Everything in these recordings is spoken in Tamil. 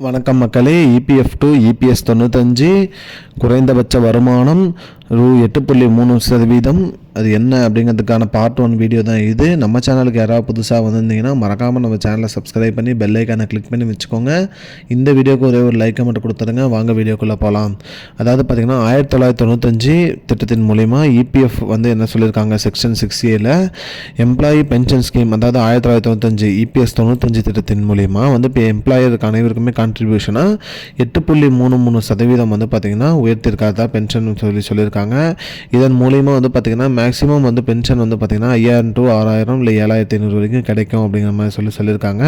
வணக்கம் மக்களே. இபிஎஃப் டு இபிஎஸ் தொண்ணூத்தஞ்சு குறைந்தபட்ச வருமானம் ரூ எட்டு புள்ளி மூணு சதவீதம். அது என்ன அப்படிங்கிறதுக்கான பார்ட் ஒன் வீடியோ தான் இது. நம்ம சேனலுக்கு யாராவது புதுசாக வந்திருந்தீங்கன்னா மறக்காமல் நம்ம சேனலை சப்ஸ்கிரைப் பண்ணி பெல் ஐக்கானை கிளிக் பண்ணி வச்சுக்கோங்க. இந்த வீடியோக்கு ஒரே ஒரு லைக்கை மட்டும் கொடுத்துருங்க வாங்க வீடியோக்குள்ளே போகலாம் அதாவது பார்த்திங்கன்னா ஆயிரத்தி தொள்ளாயிரத்தி தொண்ணூத்தஞ்சு திட்டத்தின் மூலிமா இபிஎஃப் வந்து என்ன சொல்லியிருக்காங்க? செக்ஷன் சிக்ஸ் ஏல எம்ப்ளாயி பென்ஷன் ஸ்கீம் அதாவது ஆயிரத்தி தொள்ளாயிரத்தி தொண்ணூத்தஞ்சு இபிஎஸ் தொண்ணூத்தஞ்சு திட்டத்தின் மூலிமா வந்து இப்போ எம்ப்ளாயருக்கு அனைவருக்குமே கான்ட்ரிபியூஷனாக எட்டு புள்ளி மூணு மூணு சதவீதம் வந்து பார்த்திங்கன்னா உயர்த்திருக்காதா பென்ஷன் சொல்லி சொல்லியிருக்காங்க. இதன் மூலிமா வந்து பார்த்திங்கன்னா மேக்ஸிமம் வந்து பென்ஷன் வந்து பார்த்திங்கன்னா ஐயாயிரம் டு ஆறாயிரம் இல்லை ஏழாயிரத்தி ஐநூறு வரைக்கும் கிடைக்கும் அப்படிங்கிற மாதிரி சொல்லி சொல்லியிருக்காங்க.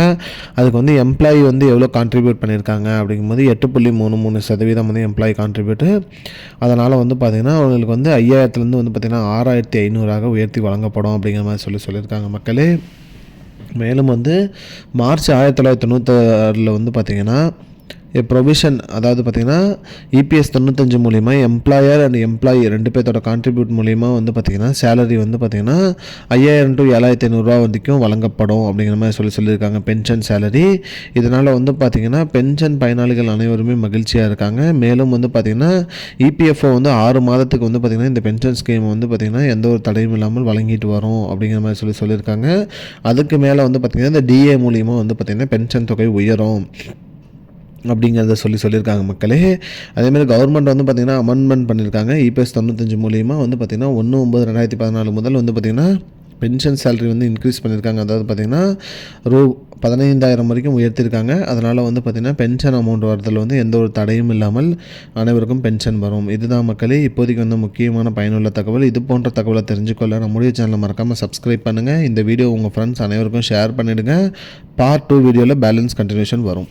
அதுக்கு வந்து எம்ப்ளாயி வந்து எவ்வளோ கான்ட்ரிபியூட் பண்ணியிருக்காங்க அப்படிங்கும்போது எட்டு புள்ளி மூணு மூணு சதவீதம் வந்து எம்ப்ளாயி கான்ட்ரிபியூட்டு அதனால் வந்து பார்த்திங்கன்னா அவங்களுக்கு வந்து ஐயாயிரத்துலேருந்து வந்து பார்த்திங்கன்னா ஆறாயிரத்தி ஐநூறாக உயர்த்தி வழங்கப்படும் அப்படிங்கிற மாதிரி சொல்லி சொல்லியிருக்காங்க மக்களே. மேலும் வந்து மார்ச் ஆயிரத்தி தொள்ளாயிரத்தி தொண்ணூத்தாறில் வந்து பார்த்திங்கன்னா ப்ரொவிஷன் அதாவது பார்த்திங்கன்னா இபிஎஸ் தொண்ணூத்தஞ்சு மூலிமா எம்ப்ளாயர் அண்ட் எம்ப்ளாயி ரெண்டு பேர்த்தோட கான்ட்ரிபியூட் மூலிமா வந்து பார்த்திங்கன்னா சேலரி வந்து பார்த்திங்கன்னா ஐயாயிரம் டு ஏழாயிரத்தி ஐநூறுரூவா வரைக்கும் வழங்கப்படும் அப்படிங்கிற மாதிரி சொல்லி சொல்லியிருக்காங்க. பென்ஷன் சேலரி இதனால் வந்து பார்த்திங்கன்னா பென்ஷன் பயனாளிகள் அனைவருமே மகிழ்ச்சியாக இருக்காங்க. மேலும் வந்து பார்த்திங்கன்னா இபிஎஃப்ஓ வந்து ஆறு மாதத்துக்கு வந்து பார்த்திங்கன்னா இந்த பென்ஷன் ஸ்கீம் வந்து பார்த்திங்கன்னா எந்த ஒரு தடையும் இல்லாமல் வழங்கிட்டு வரும் அப்படிங்கிற மாதிரி சொல்லி சொல்லியிருக்காங்க. அதுக்கு மேலே வந்து பார்த்திங்கன்னா இந்த டிஏ மூலிமா வந்து பார்த்திங்கன்னா பென்ஷன் தொகை உயரும். அப்படிங்கிறத சொல்லி சொல்லியிருக்காங்க மக்களே. அதேமாதிரி கவர்மெண்ட் வந்து பார்த்திங்கன்னா அமெண்ட்மெண்ட் பண்ணியிருக்காங்க. இபிஎஸ் தொண்ணூத்தஞ்சு மூலியமாக வந்து பார்த்திங்கன்னா ஒன்று ஒம்பது ரெண்டாயிரத்தி பதினாலு முதல் வந்து பார்த்திங்கன்னா பென்ஷன் சேலரி வந்து இன்க்ரீஸ் பண்ணியிருக்காங்க. அதாவது பார்த்திங்கன்னா ரூ பதினைந்தாயிரம் வரைக்கும் உயர்த்திருக்காங்க அதனால் வந்து பார்த்திங்கன்னா பென்ஷன் அமௌண்ட் வரதில் வந்து எந்த ஒரு தடையும் இல்லாமல் அனைவருக்கும் பென்ஷன் வரும். இதுதான் மக்களே இப்போதைக்கு வந்து முக்கியமான பயனுள்ள தகவல். இது போன்ற தகவலை தெரிஞ்சுக்கொள்ள நம்முடைய சேனலை மறக்காமல் சப்ஸ்கிரைப் பண்ணுங்கள் இந்த வீடியோ உங்கள் ஃப்ரெண்ட்ஸ் அனைவருக்கும் ஷேர் பண்ணிவிடுங்க பார்ட் டூ வீடியோவில் பேலன்ஸ் கண்டினியூஷன் வரும்.